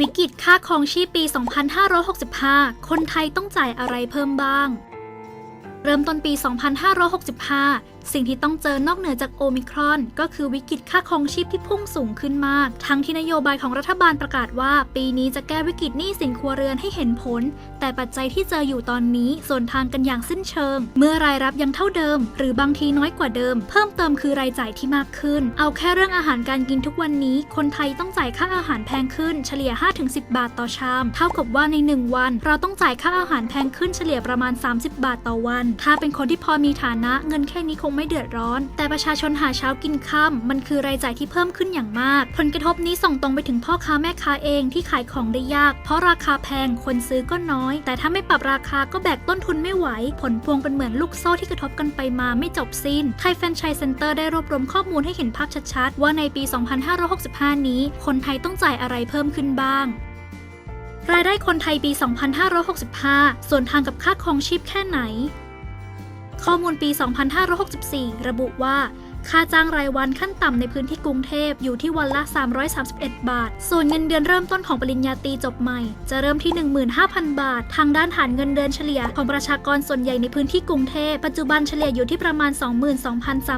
วิกฤตค่าครองชีพปี 2565 คนไทยต้องจ่ายอะไรเพิ่มบ้าง เริ่มต้นปี 2565 สิ่งที่ต้องเจอนอกเหนือจากโอมิครอน ก็คือวิกฤตค่าครองชีพที่พุ่งสูงขึ้นมาก ทั้งที่นโยบายของรัฐบาลประกาศว่า ปีนี้จะแก้วิกฤตหนี้สินครัวเรือนให้เห็นผล แต่ปัจจัยที่เจออยู่ตอนนี้ส่วนทางกันอย่างสิ้นเชิง เมื่อรายรับยังเท่าเดิม หรือบางทีน้อยกว่าเดิม เพิ่มเติมคือรายจ่ายที่มากขึ้น เอาแค่เรื่องอาหารการกินทุกวันนี้ คนไทยต้องจ่ายค่าอาหารแพงขึ้นเฉลี่ย 5-10 บาทต่อชาม เท่ากับว่าใน 1 วัน เราต้องจ่ายค่าอาหารแพงขึ้นเฉลี่ยประมาณ 30 บาทต่อวัน ถ้าเป็นคนที่พอมีฐานะเงินแค่นี้คงไม่เดือดร้อน แต่ประชาชนหาเช้ากินค่ำมันคือรายจ่ายที่เพิ่มขึ้นอย่างมาก ผลกระทบนี้ส่งตรงไปถึงพ่อค้าแม่ค้าเองที่ขายของได้ยาก เพราะราคาแพงคนซื้อก็น้อย แต่ถ้าไม่ปรับราคาก็แบกต้นทุนไม่ไหว ผลพวงเป็นเหมือนลูกโซ่ที่กระทบกันไปมาไม่จบสิ้นไทยแฟนชส์เซ็นเตอร์ได้รวบรวมข้อมูลให้เห็นภาพชัดๆ ว่าในปี 2565 นี้ คนไทยต้องจ่ายอะไรเพิ่มขึ้นบ้างรายได้คนไทยปี 2565 ส่วนทางกับค่าครองชีพแค่ไหน ข้อมูลปี 2564 ระบุว่า ค่าจ้างรายวันขั้นต่ำในพื้นที่กรุงเทพอยู่ที่วันละ 331 บาท ส่วนเงินเดือนเริ่มต้นของปริญญาตรีจบใหม่ จะเริ่มที่ 15,000 บาท ทางด้านฐานเงินเดือนเฉลี่ยของประชากรส่วนใหญ่ในพื้นที่กรุงเทพปัจจุบันเฉลี่ยอยู่ที่ประมาณ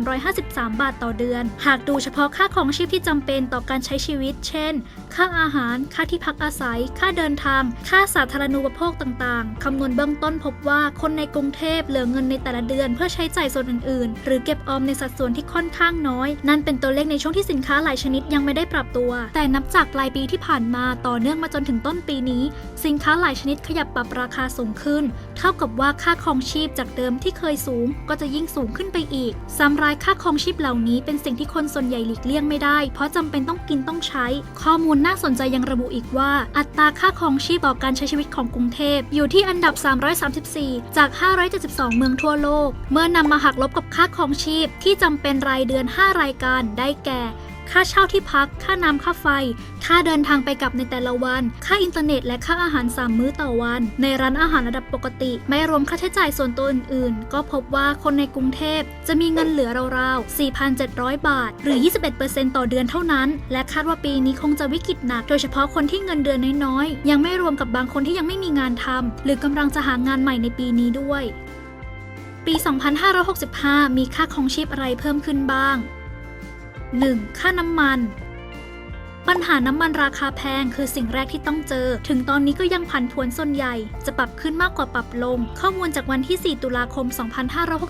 22,353 บาทต่อเดือน หากดูเฉพาะค่าของชีพที่จำเป็นต่อการใช้ชีวิต เช่น ค่าอาหาร ค่าที่พักอาศัย ค่าเดินทาง ค่าสาธารณูปโภคต่างๆ คำนวณเบื้องต้นพบว่าคนในกรุงเทพเหลือเงินในแต่ละเดือนเพื่อใช้จ่ายส่วนอื่นๆ หรือเก็บออมในสัดส่วนที่ค่อน่อนข้างน้อย นั่นเป็นตัวเลขในช่วงที่สินค้าหลายชนิดยังไม่ได้ปรับตัว แต่นับจากปลายปีที่ผ่านมาต่อเนื่องมาจนถึงต้นปีนี้ สินค้าหลายชนิดขยับปรับราคาสูงขึ้น เท่ากับว่าค่าครองชีพจากเดิมที่เคยสูงก็จะยิ่งสูงขึ้นไปอีกซ้ำร้ายค่าครองชีพเหล่านี้เป็นสิ่งที่คนส่วนใหญ่หลีกเลี่ยงไม่ได้ เพราะจำเป็นต้องกินต้องใช้ ข้อมูลน่าสนใจยังระบุอีกว่า อัตราค่าครองชีพต่อการใช้ชีวิตของกรุงเทพ อยู่ที่อันดับ 334 จาก 572 เมืองทั่วโลก เมื่อนำมาหักลบกับค่าครองชีพที่จำเป็นรายเดือน 5 รายการได้แก่ ค่าเช่าที่พัก ค่าน้ำค่าไฟ ค่าเดินทางไปกลับในแต่ละวัน ค่าอินเทอร์เน็ตและค่าอาหาร 3 มื้อต่อวัน ในร้านอาหารระดับปกติ ไม่รวมค่าใช้จ่ายส่วนตัวอื่นๆ ก็พบว่าคนในกรุงเทพจะมีเงินเหลือราวๆ 4,700 บาท หรือ 21%ต่อเดือนเท่านั้น และคาดว่าปีนี้คงจะวิกฤตหนัก โดยเฉพาะคนที่เงินเดือนน้อยๆ ยังไม่รวมกับบางคนที่ยังไม่มีงานทำหรือกำลังจะหางานใหม่ในปีนี้ด้วยปี 2565 มีค่าครองชีพอะไรเพิ่มขึ้นบ้าง 1. ค่าน้ำมัน ปัญหาน้ำมันราคาแพงคือสิ่งแรกที่ต้องเจอ ถึงตอนนี้ก็ยังผันผวนส่วนใหญ่ จะปรับขึ้นมากกว่าปรับลง ข้อมูลจากวันที่ 4 ตุลาคม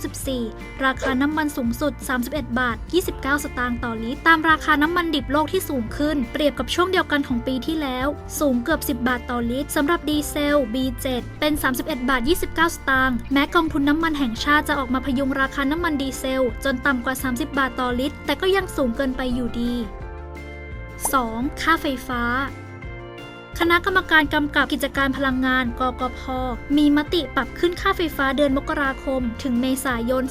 2564 ราคาน้ำมันสูงสุด 31 บาท 29 สตางค์ต่อลิตร ตามราคาน้ำมันดิบโลกที่สูงขึ้น เปรียบกับช่วงเดียวกันของปีที่แล้ว สูงเกือบ 10 บาทต่อลิตรสำหรับดีเซล B7 เป็น 31 บาท 29 สตางค์ แม้กองทุนน้ำมันแห่งชาติจะออกมาพยุงราคาน้ำมันดีเซล จนต่ำกว่า 30 บาทต่อลิตร แต่ก็ยังสูงเกินไปอยู่ดี 2. ค่าไฟฟ้า คณะกรรมการกำกับกิจการพลังงาน กกพ มีมติปรับขึ้นค่าไฟฟ้าเดือนมกราคม ถึงเมษายน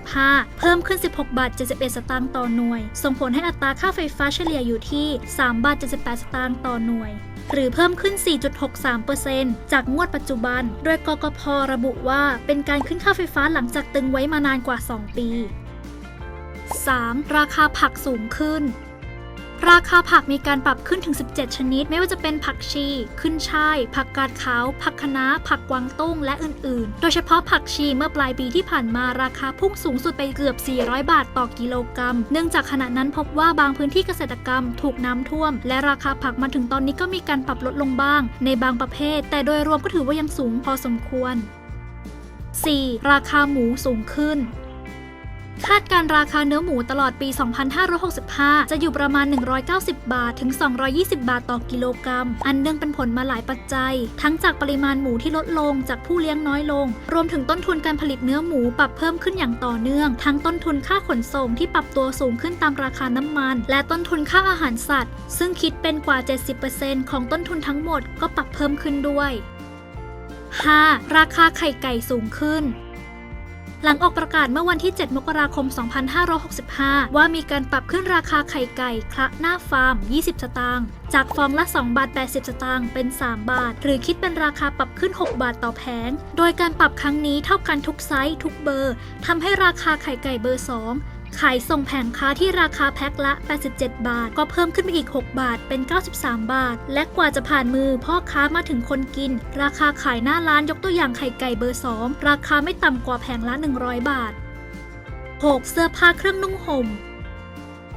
2565 เพิ่มขึ้น 16 บาท 71 สตางค์ต่อหน่วย ส่งผลให้อัตราค่าไฟฟ้าเฉลี่ยอยู่ที่ 3 บาท 78 สตางค์ต่อหน่วยหรือเพิ่มขึ้น 4.63%จากงวดปัจจุบัน โดยกกพระบุว่าเป็นการขึ้นค่าไฟฟ้าหลังจากตึงไว้มานานกว่า 2 ปี 3. ราคาผักสูงขึ้น ราคาผักมีการปรับขึ้นถึง 17 ชนิด ไม่ว่าจะเป็นผักชี ขึ้นช่าย ผักกาดขาว ผักคะน้า ผักกวางตุ้ง และอื่นๆ โดยเฉพาะผักชีเมื่อปลายปีที่ผ่านมาราคาพุ่งสูงสุดไปเกือบ 400 บาทต่อกิโลกรัม เนื่องจากขณะนั้นพบว่าบางพื้นที่เกษตรกรรมถูกน้ำท่วม และราคาผักมาถึงตอนนี้ก็มีการปรับลดลงบ้าง ในบางประเภท แต่โดยรวมก็ถือว่ายังสูงพอสมควร 4. ราคาหมูสูงขึ้น คาดการราคาเนื้อหมูตลอดปี 2565 จะอยู่ประมาณ 190 บาทถึง 220 บาทต่อกิโลกรัม อันเนื่องเป็นผลมาหลายปัจจัย ทั้งจากปริมาณหมูที่ลดลงจากผู้เลี้ยงน้อยลง รวมถึงต้นทุนการผลิตเนื้อหมูปรับเพิ่มขึ้นอย่างต่อเนื่อง ทั้งต้นทุนค่าขนส่งที่ปรับตัวสูงขึ้นตามราคาน้ำมัน และต้นทุนค่าอาหารสัตว์ ซึ่งคิดเป็นกว่า 70%ของต้นทุนทั้งหมดก็ปรับเพิ่มขึ้นด้วย 5. ราคาไข่ไก่สูงขึ้น หลังออกประกาศเมื่อวันที่ 7 มกราคม 2565 ว่ามีการปรับขึ้นราคาไข่ไก่คละหน้าฟาร์ม 20 สตางค์ จากฟองละ 2 บาท 80 สตางค์ เป็น 3 บาท หรือคิดเป็นราคาปรับขึ้น 6 บาทต่อแผง โดยการปรับครั้งนี้เท่ากันทุกไซส์ทุกเบอร์ ทำให้ราคาไข่ไก่เบอร์ 2 ขายส่งแผงค้าที่ราคาแพ็คละ 87 บาท ก็เพิ่มขึ้นไปอีก 6 บาทเป็น 93 บาท และกว่าจะผ่านมือพ่อค้ามาถึงคนกิน ราคาขายหน้าร้านยกตัวอย่างไข่ไก่เบอร์ 2 ราคาไม่ต่ำกว่าแผงละ 100 บาท 6. เสื้อผ้าเครื่องนุ่งห่ม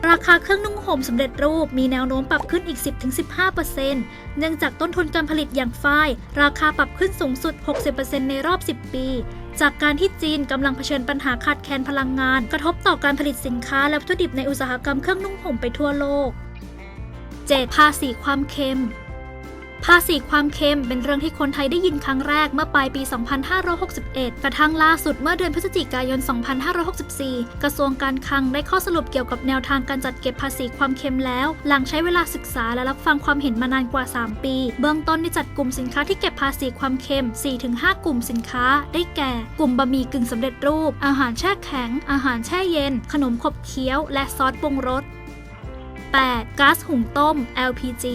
ราคาเครื่องนุ่งห่มสำเร็จรูปมีแนวโน้มปรับขึ้นอีก 10-15%เนื่องจากต้นทุนการผลิตอย่างฝ้าย ราคาปรับขึ้นสูงสุด 60%ในรอบ 10 ปี จากการที่จีนกำลังเผชิญปัญหาขาดแคลนพลังงาน กระทบต่อการผลิตสินค้าและวัตถุดิบในอุตสาหกรรมเครื่องนุ่งห่มไปทั่วโลก 7. ภาษีความเค็ม ภาษีความเค็มเป็นเรื่องที่คนไทยได้ยินครั้งแรกเมื่อปลายปี 2561 กระทั่งล่าสุดเมื่อเดือนพฤศจิกายน 2564 กระทรวงการคลังได้ข้อสรุปเกี่ยวกับแนวทางการจัดเก็บภาษีความเค็มแล้ว หลังใช้เวลาศึกษาและรับฟังความเห็นมานานกว่า 3 ปี เบื้องต้นได้จัดกลุ่มสินค้าที่เก็บภาษีความเค็ม 4-5 กลุ่มสินค้า ได้แก่ กลุ่มบะหมี่กึ่งสำเร็จรูป อาหารแช่แข็ง อาหารแช่เย็น ขนมขบเคี้ยว และซอสปรุงรส 8. ก๊าซหุงต้ม LPG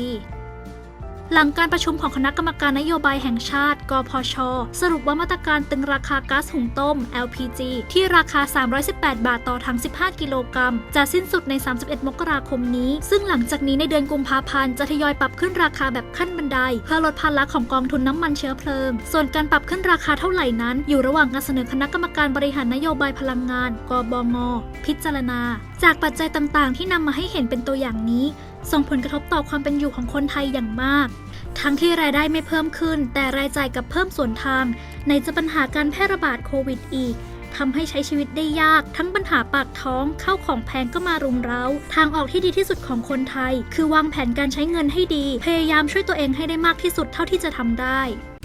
หลังการประชุมของคณะกรรมการนโยบายแห่งชาติ กพช สรุปว่ามาตรการตึงราคาก๊าซหุงต้ม LPG ที่ราคา 318 บาทต่อถัง 15 กิโลกรัม จะสิ้นสุดใน 31 มกราคมนี้ ซึ่งหลังจากนี้ในเดือนกุมภาพันธ์จะทยอยปรับขึ้นราคาแบบขั้นบันได เพื่อลดภาระของกองทุนน้ำมันเชื้อเพลิง ส่วนการปรับขึ้นราคาเท่าไหร่นั้น อยู่ระหว่างการเสนอคณะกรรมการบริหารนโยบายพลังงาน กบง พิจารณา จากปัจจัยต่างๆ ที่นำมาให้เห็นเป็นตัวอย่างนี้ ส่งผลกระทบต่อความเป็นอยู่ของคนไทยอย่างมาก ทั้งที่รายได้ไม่เพิ่มขึ้น แต่รายจ่ายกับเพิ่มส่วนทางในจะปัญหาการแพร่ระบาดโควิดอีกทำให้ใช้ชีวิตได้ยาก ทั้งปัญหาปากท้องเข้าของแพงก็มารุมเร้า ทางออกที่ดีที่สุดของคนไทย คือวางแผนการใช้เงินให้ดี พยายามช่วยตัวเองให้ได้มากที่สุดเท่าที่จะทำได้